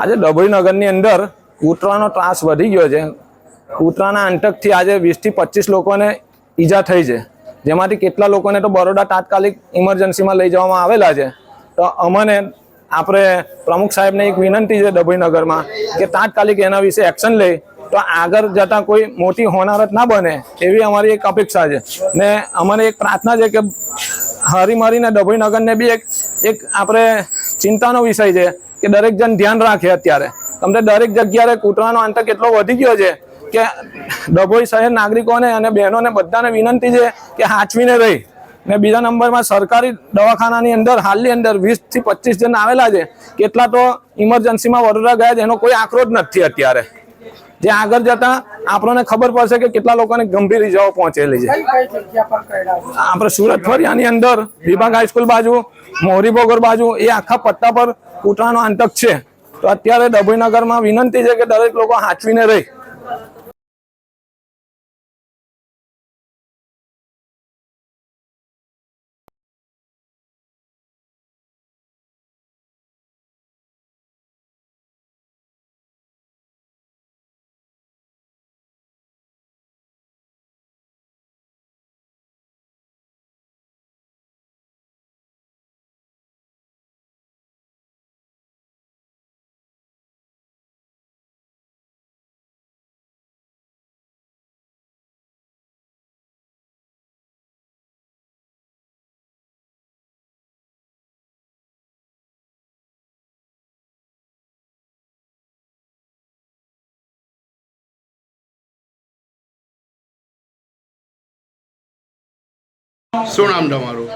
આજે ડભોઈ નગરની અંદર કૂતરાનો ત્રાસ વધી ગયો છે. કૂતરાના અંટકથી આજે વીસથી પચીસ લોકોને ઈજા થઈ છે. જેમાંથી કેટલા લોકોને તો બરોડા તાત્કાલિક ઇમરજન્સીમાં લઈ જવામાં આવેલા છે. તો અમને આપણે પ્રમુખ સાહેબને એક વિનંતી છે ડભોઈ નગરમાં કે તાત્કાલિક એના વિશે એક્શન લે તો આગળ જતાં કોઈ મોટી હોનારત ના બને એવી અમારી એક અપેક્ષા છે. ને અમારી એક પ્રાર્થના છે કે હરીમરીને ડભોઈ નગરને બી એક એક આપણે ચિંતાનો વિષય છે. કે દરેક જણ ધ્યાન રાખે અત્યારે. તમને દરેક જગ્યાએ કૂતરાનો આંતક એટલો વધી ગયો છે કે ડભોઈ શહેર નાગરિકોને અને બહેનોને બધાને વિનંતી છે કે હાચવીને રહી. ને બીજા નંબરમાં સરકારી દવાખાનાની અંદર, હાલની અંદર વીસથી પચીસ જણ આવેલા છે. કેટલા તો ઇમરજન્સીમાં વડોદરા ગયા છે, એનો કોઈ આંકડો જ નથી અત્યારે. જે આગળ જતા આપણને ખબર પડશે કે કેટલા લોકોને ગંભીર ઇજાઓ પહોંચેલી છે. આપણે સુરત ફરિયાની અંદર વિભાગ હાઈસ્કૂલ બાજુ મોહરી બોગર બાજુ એ આખા પટ્ટા પર કૂતરાનો આંતક છે. તો અત્યારે ડભોઈનગરમાં વિનંતી છે કે દરેક લોકો હાચવીને રહી. શું નામ તમારું?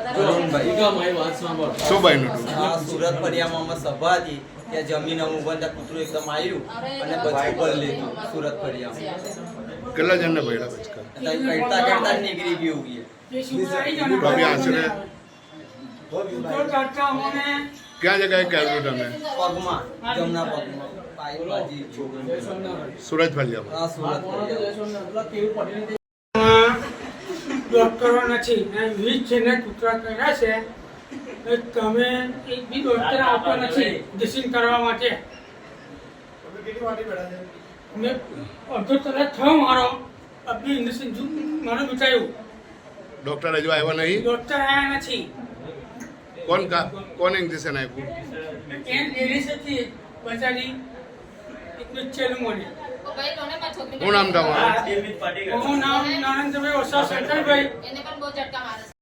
શું બન્યું સુરત ફળિયામાં સભા હતી ત્યાં જમીન અમુક બંધ કૂતરું એકદમ આવ્યું અને બચકું પર લીધું સુરત ફરિયામાં કેટલા જણને ભર્યા બચકા? ત્યાં કડતા કડતા નીકળી ગયું બી આશરે? ક્યાં જગ્યાએ કર્યું તમે? પગમાં પગમાં. સુરત આ સુરત ડોક્ટરો નથી. ને વીસ ને કૂતરા કર્યા છે. તમે એક બી ડોક્ટર આવતો નથી. ડ્રેસિંગ કરવા માટે. મેં અડધો કલાક થયો મારો. અબી ઇન્જેક્શન મારું બતાવ્યું ડોક્ટર હજુ આવ્યા નહીં? ડોક્ટર આવ્યા નથી. કોણ કા કોણ ઇન્જેક્શન આપ્યું? એ લેડીઝ હતી બચારી. એક છે મને શું નામ તમારું હું નામ નાનંદભાઈ ઓછા શંકરભાઈ એને પણ બહુ ઝટકા મારે